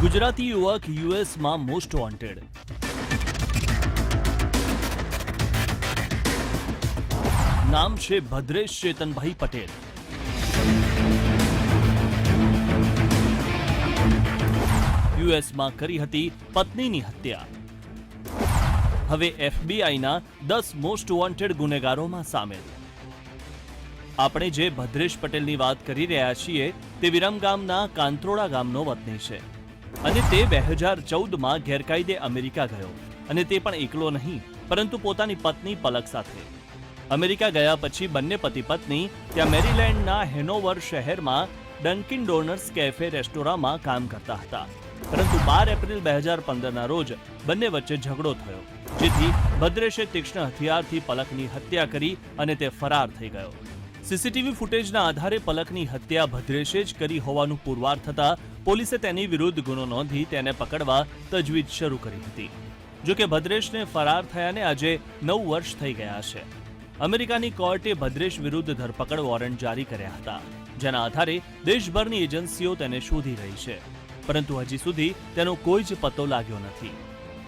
ગુજરાતી યુવક યુએસમાં most wanted. નામ છે ભદ્રેશ ચેતનભાઈ પટેલ. યુએસમાં કરી હતી પત્નીની હત્યા. હવે એફબીઆઈના દસ મોસ્ટ વોન્ટેડ ગુનેગારોમાં સામેલ. આપણે જે ભદ્રેશ પટેલની વાત કરી રહ્યા છીએ તે વિરમગામના કાંત્રોડા ગામનો વતની છે. અને તે બે હજાર ચૌદમાં ગેરકાયદે અમેરિકા ગયો. અને તે પણ એકલો નહીં, પરંતુ પોતાની પત્ની પલક સાથે. અમેરિકા ગયા પછી બંને પતિ પત્ની ત્યાં મેરીલેન્ડના હેનોવર શહેરમાં ડંકિન ડોનર્સ કેફે રેસ્ટોરાંમાં કામ કરતા હતા. પરંતુ બાર એપ્રિલ બે હજાર પંદરના રોજ બંને વચ્ચે ઝઘડો થયો, જેથી ભદ્રેશે તીક્ષ્ણ હથિયારથી પલકની હત્યા કરી અને તે ફરાર થઈ ગયો. સીસીટીવી ફૂટેજના આધારે પલકની હત્યા ભદ્રેશે જ કરી હોવાનું પુરવાર થતા પોલીસે તેની વિરુદ્ધ ગુનો નોંધી તેને પકડવા તજવીજ શરૂ કરી હતી. જોકે ભદ્રેશને ફરાર થયાને આજે નવ વર્ષ થઈ ગયા છે. અમેરિકાની કોર્ટે ભદ્રેશ વિરુદ્ધ ધરપકડ વોરંટ જારી કર્યા હતા, જેના આધારે દેશભરની એજન્સીઓ તેને શોધી રહી છે. પરંતુ હજી સુધી તેનો કોઈ જ પત્તો લાગ્યો નથી.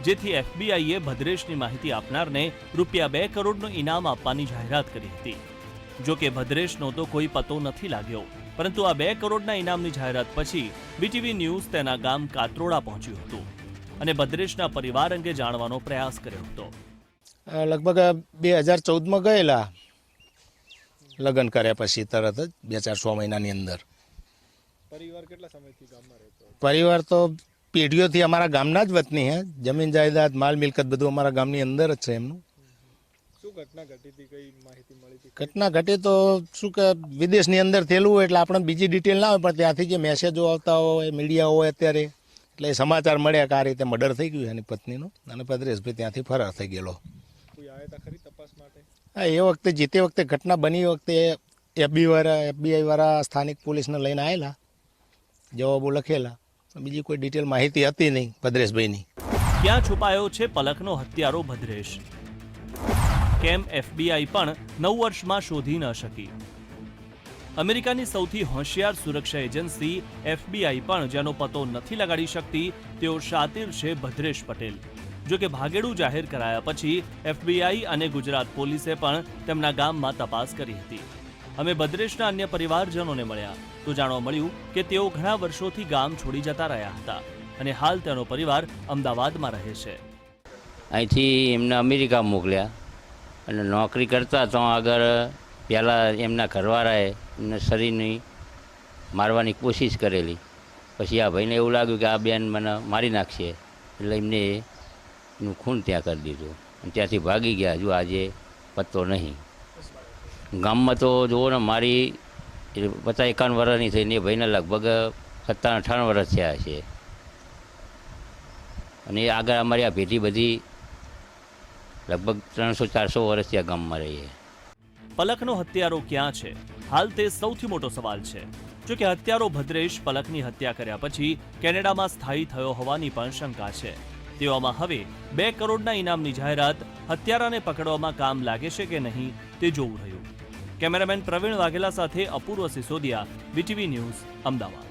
જેથી એફબીઆઈએ ભદ્રેશની માહિતી આપનારને રૂપિયા બે કરોડનું ઇનામ આપવાની જાહેરાત કરી હતી. જો કે ભદ્રેશનો તો કોઈ પતો નથી લાગ્યો. પરંતુ આ બે કરોડના ઇનામની જાહેરાત પછી બીટીવી ન્યૂઝ તેના ગામ કાત્રોડા પહોંચ્યું હતું અને ભદ્રેશના પરિવાર અંગે જાણવાનો પ્રયાસ કર્યો હતો. લગભગ બે હજાર ચૌદમાં ગયેલા લગ્ન કર્યા પછી તરત જ બે ચાર સો મહિનાની અંદર. પરિવાર કેટલા સમયથી ગામમાં રહેતો પરિવાર તો પેઢીઓથી અમારા ગામના જ વતની હે. જમીન જાયદાદ માલ મિલકત બધું અમારા ગામની અંદર જ છે એમનું. ઘટના ઘટી હતી કઈ માહિતી મળી હતી? ઘટના ઘટી તો શું કે વિદેશની અંદર થયેલું હોય એટલે આપણે બીજી ડિટેલ ના હોય પણ ત્યાંથી જે મેસેજો આવતા હોય મીડિયા હોય અત્યારે એટલે એ સમાચાર મળ્યા કે આ રીતે મર્ડર થઈ ગયું એની પત્નીનું અને ભદ્રેશભાઈ ત્યાંથી ફરાર થઈ ગયેલો. કોઈ આવ્યા હતા ખરી તપાસ માટે? હા એ વખતે જે તે વખતે ઘટના બની વખતે એફબી વાળા એફબીઆઈ વાળા સ્થાનિક પોલીસને લઈને આવેલા જવાબો લખેલા બીજી કોઈ ડિટેલ માહિતી હતી નહીં ભદ્રેશભાઈની. ક્યાં છુપાયો છે પલકનો હત્યારો ભદ્રેશ? કેમ એફબીઆઈ પણ નવ વર્ષમાં શોધી ન શકી. અમેરિકાની સૌથી હોશિયાર સુરક્ષા એજન્સી એફબીઆઈ પણ જેનો પતો નથી લગાડી શકતી, તેઓ શાતિર છે ભદ્રેશ પટેલ. જો કે ભાગેડું જાહેર કરાયા પછી એફબીઆઈ અને ગુજરાત પોલીસે પણ તેમના ગામમાં તપાસ કરી હતી. અમે ભદ્રેશના અન્ય પરિવારજનોને મળ્યા, તો જાણવા મળ્યું કે તેઓ ઘણા વર્ષોથી ગામ છોડી જતા રહ્યા હતા અને હાલ તેનો પરિવાર અમદાવાદમાં રહે છે. અહીંથી એમને અમેરિકા મોકલ્યા. અને નોકરી કરતા તો આગળ પહેલાં એમના ઘરવાળાએ એમને શરીરની મારવાની કોશિશ કરેલી. પછી આ ભાઈને એવું લાગ્યું કે આ બેન મને મારી નાખશે. એટલે એમને એનું ખૂન ત્યાં કરી દીધું. અને ત્યાંથી ભાગી ગયા. હજુ આજે પત્તો નહીં. ગામમાં તો જુઓ ને, મારી પચાસ એકાવન વર્ષની થઈને એ ભાઈને લગભગ સત્તાવન, અઠાવન વર્ષ થયા છે. અને આગળ અમારી આ ભેટી બધી લગભગ ત્રણસો, ચારસો વર્ષથી આ ગામમાં રહીએ. પલકનો હત્યારો ક્યાં છે? હાલ તે સૌથી મોટો સવાલ છે. જો કે હત્યારો ભદ્રેશ પલકની હત્યા કર્યા પછી કેનેડામાં સ્થાયી થયો હોવાની પણ શંકા છે. તેવામાં હવે બે કરોડના ઇનામની જાહેરાત હત્યારાને પકડવામાં કામ લાગે છે કે નહીં તે જોવું રહ્યું. કેમેરામેન પ્રવીણ વાઘેલા સાથે અપૂર્વ સિસોદિયા બીટીવી ન્યૂઝ, અમદાવાદ.